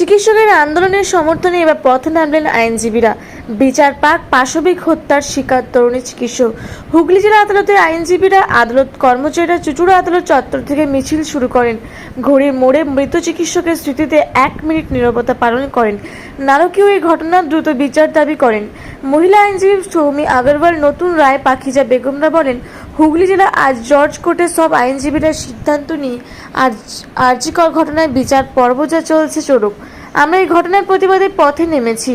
চিকিৎসকের আন্দোলনের সমর্থনে এবার পথে নামলেন আইনজীবীরা। বিচার পাক, পাশবিক হত্যার শিকার তরুণী চিকিৎসক। হুগলি জেলা আদালতের আইনজীবীরা আদালত কর্মচারীরা চুচুড়া আদালত চত্বর থেকে মিছিল শুরু করেন। ঘড়ির মোড়ে মৃত চিকিৎসকের স্মৃতিতে এক মিনিট নীরবতা পালন করেন। নারকীয় এই ঘটনার দ্রুত বিচার দাবি করেন। মহিলা আইনজীবী সৌমি আগরওয়াল নতুন রায় পাখিজা বেগমরা বলেন হুগলি জেলা আজ জর্জ কোর্টে সব আইনজীবীরা সিদ্ধান্ত নিয়ে আজ আর্জিকর ঘটনায় বিচার পর্ব যা চলছে চলুক আমরা এই ঘটনার প্রতিবাদে পথে নেমেছি।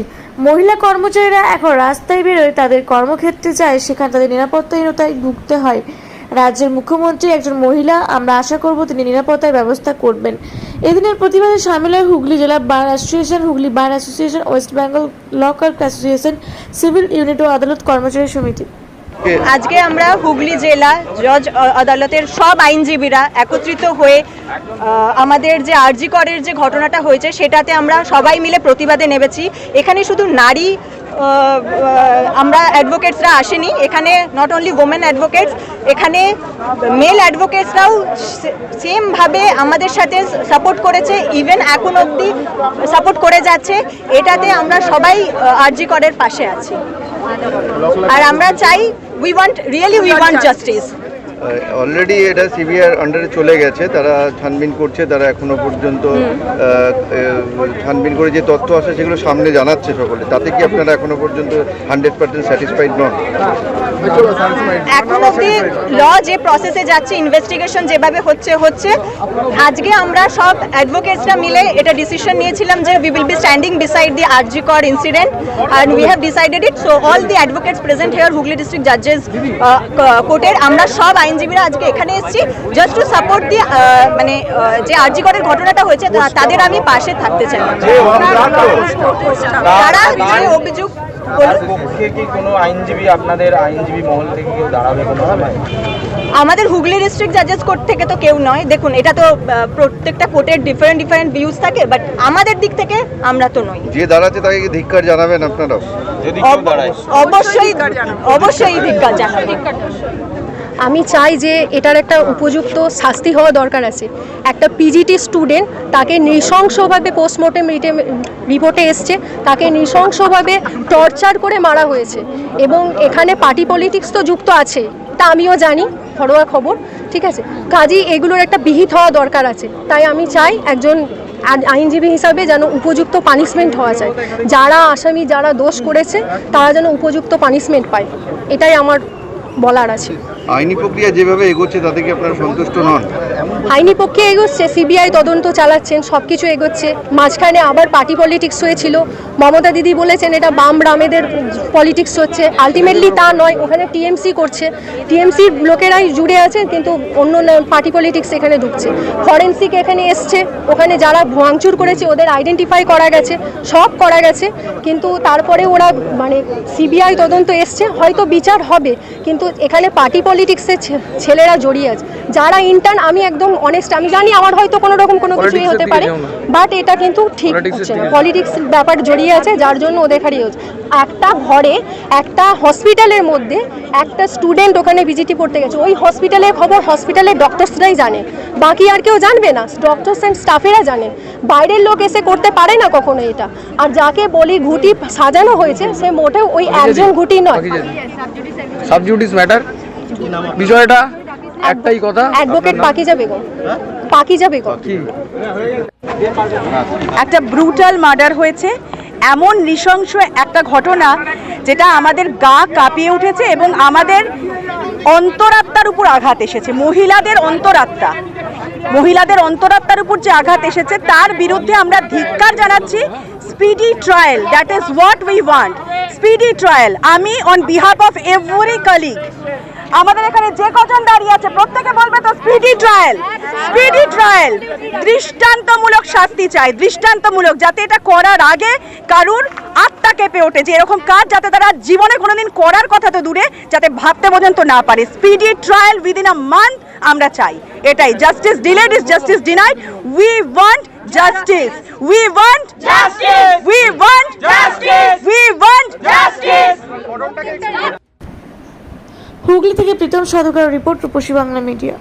মহিলা কর্মচারীরা এখন রাস্তায় বেরোয় তাদের কর্মক্ষেত্রে যায়, সেখানে তাদের নিরাপত্তাহীনতায় ভুগতে হয়। রাজ্যের মুখ্যমন্ত্রী একজন মহিলা, আমরা আশা করব তিনি নিরাপত্তার ব্যবস্থা করবেন। এদিনের প্রতিবাদে সামিল হয় হুগলি জেলা bar association, Hooghly bar association, west Bengal law association, civil unit ও আদালত কর্মচারী সমিতি। আজকে আমরা হুগলি জেলা জজ আদালতের সব আইনজীবীরা একত্রিত হয়ে আমাদের যে আরজি করের যে ঘটনাটা হয়েছে, সেটাতে আমরা সবাই মিলে প্রতিবাদে নেমেছি। এখানে শুধু নারী আমরা অ্যাডভোকেটসরা আসেনি। এখানে নট অনলি ওমেন অ্যাডভোকেটস এখানে মেল অ্যাডভোকেটসরাও সেমভাবে আমাদের সাথে সাপোর্ট করেছে ইভেন এখন অবধি সাপোর্ট করে যাচ্ছে। এটাতে আমরা সবাই আরজি করের পাশে আছি। আর আমরা চাই we want really we want justice already এটা সিবিআর আন্ডারে চলে গেছে তারা ছানবিন করছে তারা এখনও পর্যন্ত ছানবিন করে যে তথ্য আসে সেগুলো সামনে জানাচ্ছে সকলে। তাতে কি আপনারা এখনও পর্যন্ত হান্ড্রেড পার্সেন্ট স্যাটিসফাইড নন? এখন অবধি ল যে প্রসেসে যাচ্ছে ইনভেস্টিগেশন যেভাবে হচ্ছে হচ্ছে। আজকে আমরা সব অ্যাডভোকেটসরা মিলে এটা ডিসিশন নিয়েছিলাম যে we will be standing beside the RG Kar incident and we have decided it so all the advocates present here Hooghly district জাজেস কোর্টের আমরা সব আইনজীবীরা আজকে এখানে এসেছি। জাস্ট টু সাপোর্ট দি মানে যে আরজি করের ঘটনাটা হয়েছে তাদের আমি পাশে থাকতে চাই। তারা যে অভিযোগ পক্ষে কি কোনো আইনজীবী আপনাদের আইনজীবী মহল থেকে কেউ দাঁড়াবে কোনো সময়? আমাদের হুগলি ডিস্ট্রিক্ট জাজেস কোর্ট থেকে তো কেউ নয়। দেখুন এটা তো প্রত্যেকটা কোর্টের ডিফারেন্ট ডিফারেন্ট ভিউজ থাকে বাট আমাদের দিক থেকে আমরা তো নই। যে দাঁড়াচ্ছে তাকে কি ধিক্কার জানাবেন আপনারা যদি অবশ্যই অবশ্যই ধিক্কার জানাব। আমি চাই যে এটার একটা উপযুক্ত শাস্তি হওয়া দরকার আছে। একটা পিজিটি স্টুডেন্ট তাকে নৃশংসভাবে পোস্টমর্টেম রিপোর্টে এসছে, তাকে নৃশংসভাবে টর্চার করে মারা হয়েছে এবং এখানে পার্টি পলিটিক্স তো যুক্ত আছে, তা আমিও জানি, ঘরোয়া খবর, ঠিক আছে? কাজেই এগুলোর একটা বিহিত হওয়া দরকার আছে। তাই আমি চাই একজন আইন- আইনজীবী হিসাবে যেন উপযুক্ত পানিশমেন্ট হওয়া চাই যারা আসামি, যারা দোষ করেছে, তারা যেন উপযুক্ত পানিশমেন্ট পায়। এটাই আমার বলার আছে। আইনি প্রক্রিয়া যেভাবে এগোচ্ছে, তাতে কি আপনারা সন্তুষ্ট নন? আইনি পক্ষে এগোচ্ছে, সিবিআই তদন্ত চালাচ্ছেন সব কিছু এগোচ্ছে। মাঝখানে আবার পার্টি পলিটিক্স হয়েছিল। মমতা দিদি বলেছেন, এটা বাম রামেদের পলিটিক্স হচ্ছে। আলটিমেটলি তা নয়, ওখানে টিএমসি করছে। টিএমসির লোকেরাই জুড়ে আছে কিন্তু অন্য পার্টি পলিটিক্স এখানে ঢুকছে। ফরেন্সিক এখানে এসছে, ওখানে যারা ভাঙচুর করেছে, ওদের আইডেন্টিফাই করা গেছে, সব করা গেছে। কিন্তু তারপরে ওরা মানে সিবিআই তদন্ত এসছে, হয়তো বিচার হবে। কিন্তু এখানে পার্টি পলিটিক্সের ছেলেরা জড়িয়ে আছে। যারা ইন্টার্ন আমি একদম অনেস্ট আমি জানি আমার হয়তো কোনো রকম কোনো কিছুই হতে পারে বাট এটা কিন্তু ঠিক হচ্ছে না। পলিটিক্স ব্যাপার জড়িয়ে আছে যার জন্য ওদের খারিয়ে হচ্ছে। একটা ঘরে একটা হসপিটালের মধ্যে একটা স্টুডেন্ট ওখানে ভিজিটি পড়তে গেছে। ওই হসপিটালের খবর হসপিটালের ডক্টরসরাই জানে। বাকি আর কেউ জানবে না। ডক্টরস অ্যান্ড স্টাফেরা জানে। বাইরের লোক এসে করতে পারে না কখনো এটা। আর যাকে বলি ঘুটি সাজানো হয়েছে সে মোটেও ওই একজন ঘুটি নয়। সাবজুডিস ম্যাটার বিষয়টা একটাই কথা। অ্যাডভোকেট পাকিজা বেগম। পাকিজা বেগম। একটা ব্রুটাল মার্ডার হয়েছে। এমন নৃশংস একটা ঘটনা যেটা আমাদের গা কাঁপিয়ে উঠেছে এবং আমাদের অন্তরাত্মার উপর আঘাত এসেছে। মহিলাদের অন্তরাত্মা। মহিলাদের অন্তরাত্মার উপর যে আঘাত এসেছে তার বিরুদ্ধে আমরা ধিক্কার জানাচ্ছি। Speedy trial that is what we want speedy trial আমি on behalf of every colleague আমাদের এখানে যে কজন দাঁড়িয়ে আছে, প্রত্যেকে বলবে তো স্পিডি ট্রায়াল স্পিডি ট্রায়াল দৃষ্টান্তমূলক শাস্তি চাই, দৃষ্টান্তমূলক, যাতে এটা করার আগে কারুর আত্মা কেঁপে ওঠে। যে এরকম কাজ যাতে তারা জীবনে কোনোদিন করার কথা তো দূরে, যাতে ভাবতে পর্যন্ত না পারে। Speedy trial within a month আমরা চাই। এটাই justice delayed is justice denied we want justice we want justice we want justice we want justice Hooghly থেকে প্রীতম সাধুকার রিপোর্ট রূপসী বাংলা মিডিয়া।